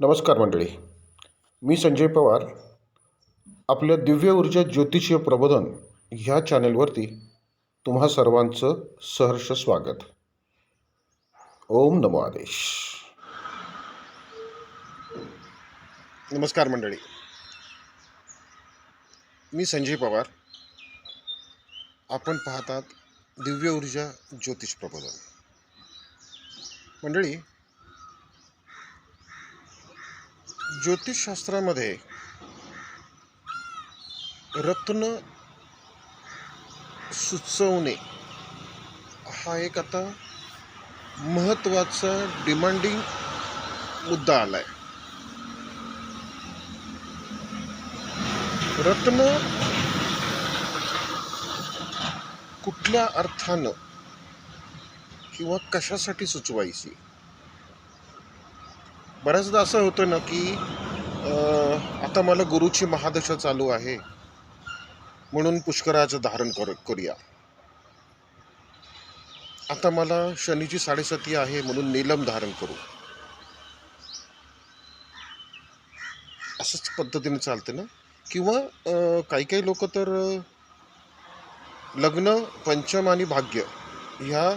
नमस्कार मंडळी. मी संजय पवार. आपल्या दिव्य ऊर्जा ज्योतिषीय प्रबोधन ह्या चॅनेलवरती तुम्हा सर्वांचं सहर्ष स्वागत. ओम नमो आदेश. नमस्कार मंडळी. मी संजय पवार. आपण पाहतात दिव्य ऊर्जा ज्योतिष प्रबोधन. मंडळी ज्योतिषशास्त्रामध्ये रत्न सुचवणे हा एक आता महत्त्वाचा डिमांडिंग मुद्दा आला आहे रत्न कुठल्या अर्थानं किंवा कशासाठी सुचवायची? बऱ्याचदा असं होतं ना की आता मला गुरुची महादशा चालू आहे म्हणून पुष्कराचं धारण कर करूया. आता मला शनीची साडेसती आहे म्हणून नीलम धारण करू. असंच पद्धतीने चालते ना? किंवा काही काही लोक तर लग्न पंचम आणि भाग्य ह्या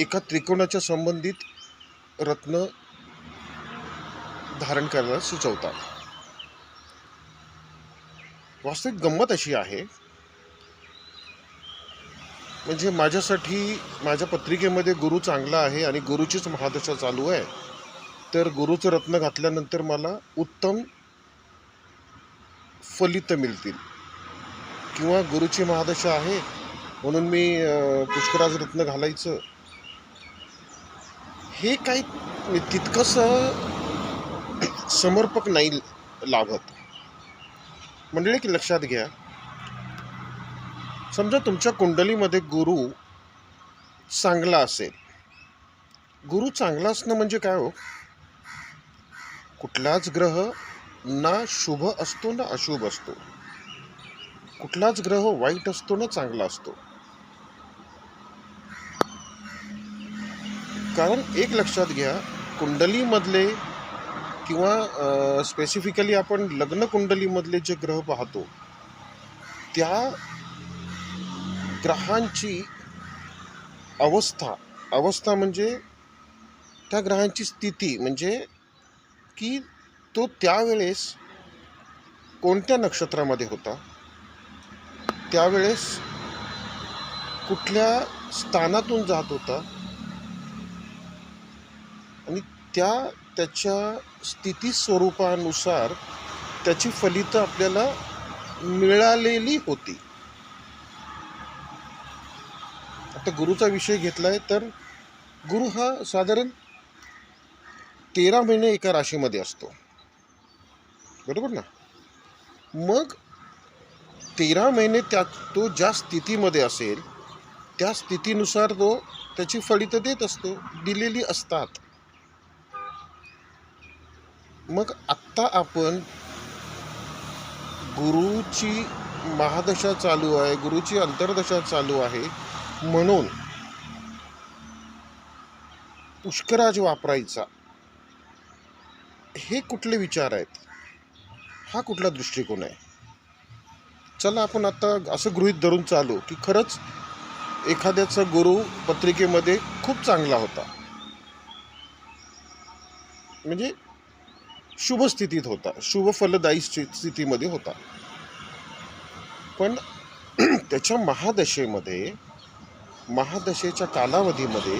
एका त्रिकोणाच्या संबंधित रत्न धारण करायला सुचवतात. वास्तविक गंमत अशी आहे म्हणजे माझ्यासाठी माझ्या पत्रिकेमध्ये गुरु चांगला आहे आणि गुरुचीच महादशा चालू आहे तर गुरुचं रत्न घातल्यानंतर मला उत्तम फलित मिळतील. किंवा गुरुची महादशा आहे म्हणून मी पुष्कराज रत्न घालायचं हे काही तितकंसं समर्पक नाही लाभत मंडळी की लक्षात घ्या. समजा तुमच्या कुंडलीमध्ये गुरु चांगला असेल. गुरु चांगला असणं म्हणजे काय हो? कुठलाच ग्रह ना शुभ असतो ना अशुभ असतो. कुठलाच ग्रह वाईट असतो ना चांगला असतो. कारण एक लक्षात घ्या कुंडलीमधले किंवा स्पेसिफिकली आपण लग्न कुंडलीमधले जे ग्रह पाहतो त्या ग्रहांची अवस्था अवस्था म्हणजे त्या ग्रहांची स्थिती म्हणजे की तो त्यावेळेस कोणत्या नक्षत्रामध्ये होता? त्यावेळेस कुठल्या स्थानातून जात होता आणि त्या त्याच्या स्थिती स्वरूपानुसार त्याची फलितं आपल्याला मिळालेली होती. आता गुरुचा विषय घेतलाय तर गुरु हा साधारण तेरा महिने एका राशीमध्ये असतो. बरोबर ना? मग तेरा महिने त्या तो ज्या स्थितीमध्ये असेल त्या स्थितीनुसार तो त्याची फलितं देत असतो दिलेली असतात. मग आत्ता आपण गुरुची महादशा चालू आहे गुरुची अंतर्दशा चालू आहे म्हणून पुष्कराज वापरायचा. हे कुठले विचार आहेत? हा कुठला दृष्टिकोन आहे? चला आपण आता असं गृहीत धरून चालू की खरंच एखाद्याचा गुरु पत्रिकेमध्ये खूप चांगला होता. म्हणजे शुभ स्थितीत होता. शुभ फलदायी स्थितीमध्ये होता. पण त्याच्या महादशेमध्ये महादशेच्या कालावधीमध्ये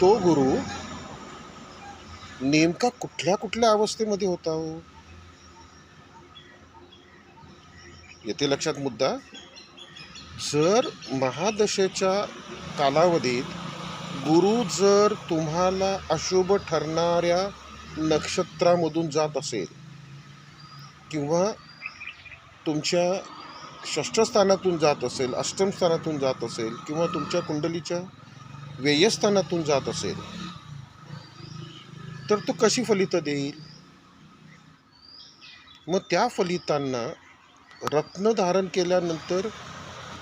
तो गुरु नेमका कुठल्या कुठल्या अवस्थेमध्ये होता हो? येते लक्षात मुद्दा. जर महादशेच्या कालावधीत गुरु जर तुम्हाला अशुभ ठरणाऱ्या नक्षत्रामधून जात असेल किंवा तुमच्या षष्ठस्थानातून जात असेल अष्टमस्थानातून जात असेल किंवा तुमच्या कुंडलीच्या व्ययस्थानातून जात असेल तर तो कशी फलितं देईल? मग त्या फलितांना रत्न धारण केल्यानंतर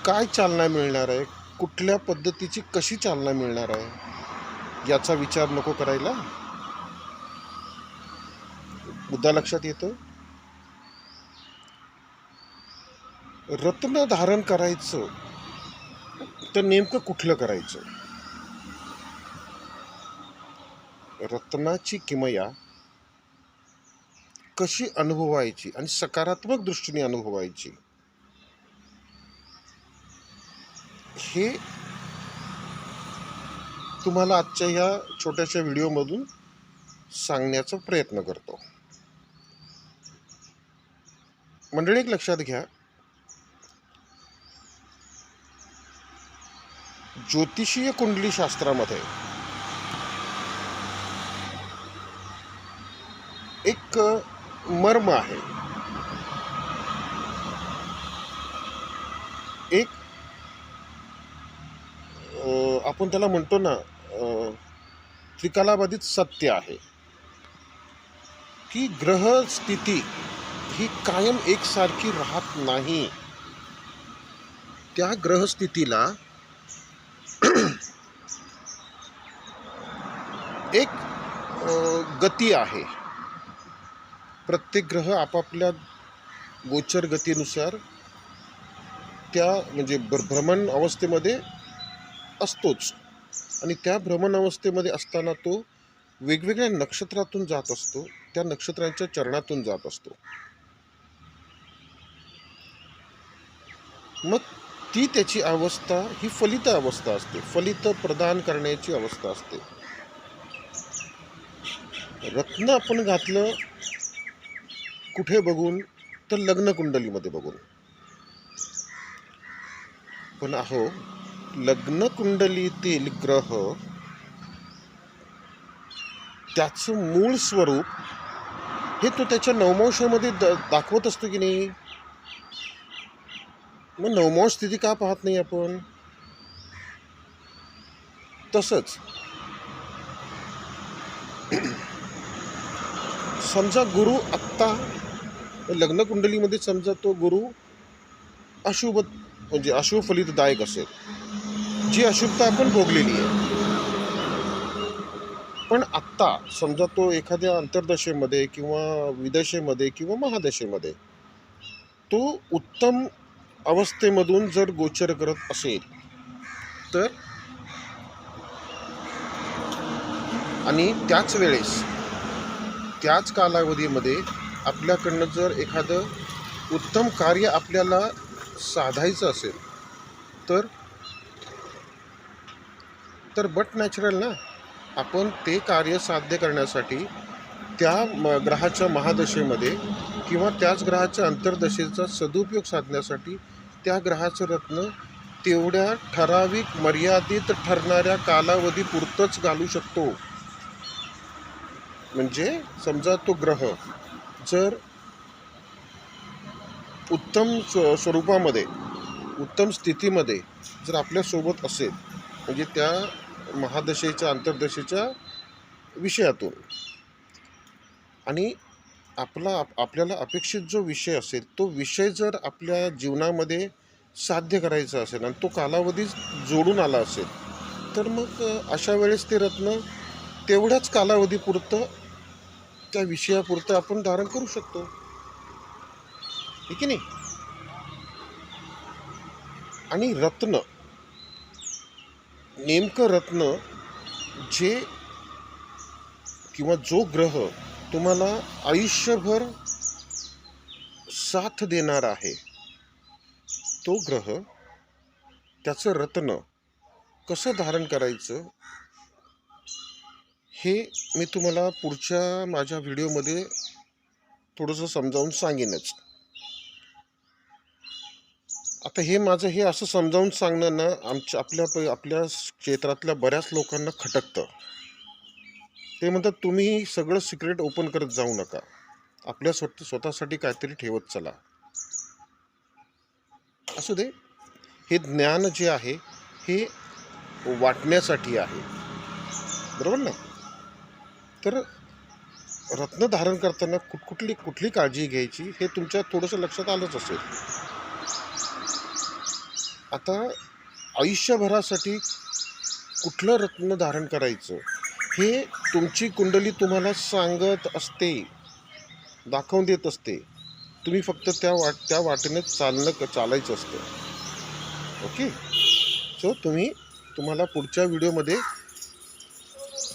काय चालना मिळणार आहे? कुठल्या पद्धतीची कशी चालना मिळणार आहे? याचा विचार नको करायला? मुद्दा लक्षात येतो रत्न धारण करायचं तर नेमकं कुठलं करायचं? रत्नाची किमया कशी अनुभवायची आणि सकारात्मक दृष्टीने अनुभवायची? हे तुम्हाला आजच्या ह्या छोट्याशा व्हिडिओमधून सांगण्याचा प्रयत्न करतो. मंडळी एक लक्षात घ्या. ज्योतिषीय कुंडली शास्त्रामध्ये एक मर्म आहे. एक आपण त्याला म्हणतो ना त्रिकालाबाधित सत्य आहे. की ग्रह स्थिती ही कायम एकसारखी राहत नाही. त्या ग्रहस्थितीला एक गती आहे. प्रत्येक ग्रह आपापल्या गोचर गतीनुसार त्या म्हणजे भ्र- भ्रमण अवस्थेमध्ये असतोच. आणि त्या भ्रमण अवस्थेमध्ये असताना तो वेगवेगळ्या नक्षत्रातून जात असतो. त्या नक्षत्रांच्या चरणातून जात असतो. मग ती त्याची अवस्था ही फलित अवस्था असते. फलित प्रदान करण्याची अवस्था असते. रत्न आपण घातलं कुठे बघून? तर लग्न कुंडलीमध्ये बघून. पण अहो लग्न कुंडलीतील ग्रह त्याचं मूळ स्वरूप हे तो त्याच्या नवमांशामध्ये द दाखवत असतो की नाही? मग नवमांश स्थिती का पाहत नाही आपण? तसंच. समजा गुरु आत्ता लग्नकुंडलीमध्ये समजा तो गुरु अशुभ म्हणजे अशुभ फलितदायक असेल. जी अशुभता आपण भोगलेली आहे. पण आत्ता समजा तो एखाद्या अंतर्दशेमध्ये किंवा विदशेमध्ये किंवा महादशेमध्ये तो उत्तम अवस्थेमधून जर गोचर करत असेल तर? आणि त्याच वेळेस त्याच कालावधीमध्ये आपल्याकडनं जर एखादं उत्तम कार्य आपल्याला साधायचं असेल तर? तर बट नॅचरल ना? आपण ते कार्य साध्य करण्यासाठी त्या म ग्रहाच्या महादशेमध्ये किंवा त्याच ग्रहाच्या अंतर्दशेचा सदुपयोग साधण्यासाठी त्या ग्रहाचं रत्न तेवढ्या ठराविक मर्यादित ठरणाऱ्या कालावधीपुरतंच घालू शकतो. म्हणजे समजा तो ग्रह जर उत्तम स्व स्वरूपामध्ये उत्तम स्थितीमध्ये जर आपल्यासोबत असेल म्हणजे त्या महादशेच्या अंतर्दशेच्या विषयातून. आणि आपला आप- आपल्याला अपेक्षित जो विषय असेल तो विषय जर आपल्या जीवनामध्ये साध्य करायचा असेल आणि तो कालावधी जोडून आला असेल तर मग अशा वेळेस ते रत्न तेवढ्याच कालावधीपुरतं त्या विषयापुरतं आपण धारण करू शकतो. ठीक आहे नाही? आणि रत्न नेमकं रत्न जे किंवा जो ग्रह तुम्हाला आयुष्यभर साथ देणार आहे. तो ग्रह त्याचं रत्न कसं धारण करायचं हे मी तुम्हाला पुढच्या माझ्या व्हिडिओमध्ये थोडंसं समजावून सांगेनच. आता हे माझं हे असं समजावून सांगणं ना आमच्या आपल्या प- आपल्या क्षेत्रातल्या बऱ्याच लोकांना खटकतं. ते म्हणतात तुम्ही सगळं सिक्रेट ओपन करत जाऊ नका. आपल्या स्वत स्वतःसाठी काहीतरी ठेवत चला. असू दे. हे ज्ञान जे आहे हे वाटण्यासाठी आहे. बरोबर ना? तर रत्न धारण करताना कुठ कुठली कुठली काळजी घ्यायची हे तुमच्या थोडंसं लक्षात आलंच असेल. आता आयुष्यभरासाठी कुठलं रत्न धारण करायचं? हे तुमची कुंडली तुम्हाला सांगत असते दाखवून देत असते. तुम्ही फक्त त्या वाट त्या वाटेने चालणं क- चालायचं असतं. ओके? सो तुम्ही तुम्हाला पुढच्या व्हिडिओमध्ये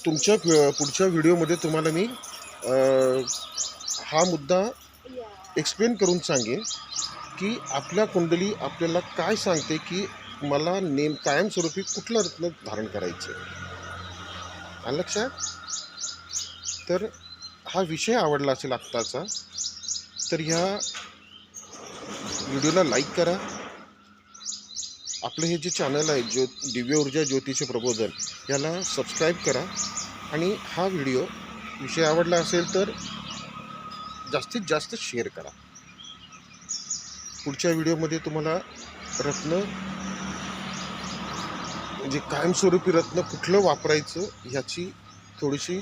तुमच्या पुढच्या व्हिडिओमध्ये तुम्हाला मी हा मुद्दा एक्सप्लेन करून सांगेन की आपल्या कुंडली आपल्याला काय सांगते की मला नेम कायमस्वरूपी कुठलं रत्न धारण करायचं आलं लक्षात तर हा विषय आवडला असेल आत्ताचा तर ह्या व्हिडिओला लाईक करा. आपलं हे जे चॅनल आहे ज्यो दिव्य ऊर्जा ज्योतिष प्रबोधन याला सबस्क्राईब करा. आणि हा व्हिडिओ विषय आवडला असेल तर जास्तीत जास्त शेअर करा. पुढच्या व्हिडिओमध्ये तुम्हाला रत्न म्हणजे कायमस्वरूपी रत्न कुठलं वापरायचं ह्याची थोडीशी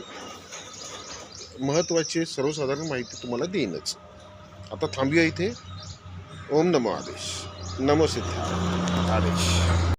महत्त्वाची सर्वसाधारण माहिती तुम्हाला देईनच. आता थांबूया इथे. ओम नमो आदेश. नमो सिद्ध आदेश.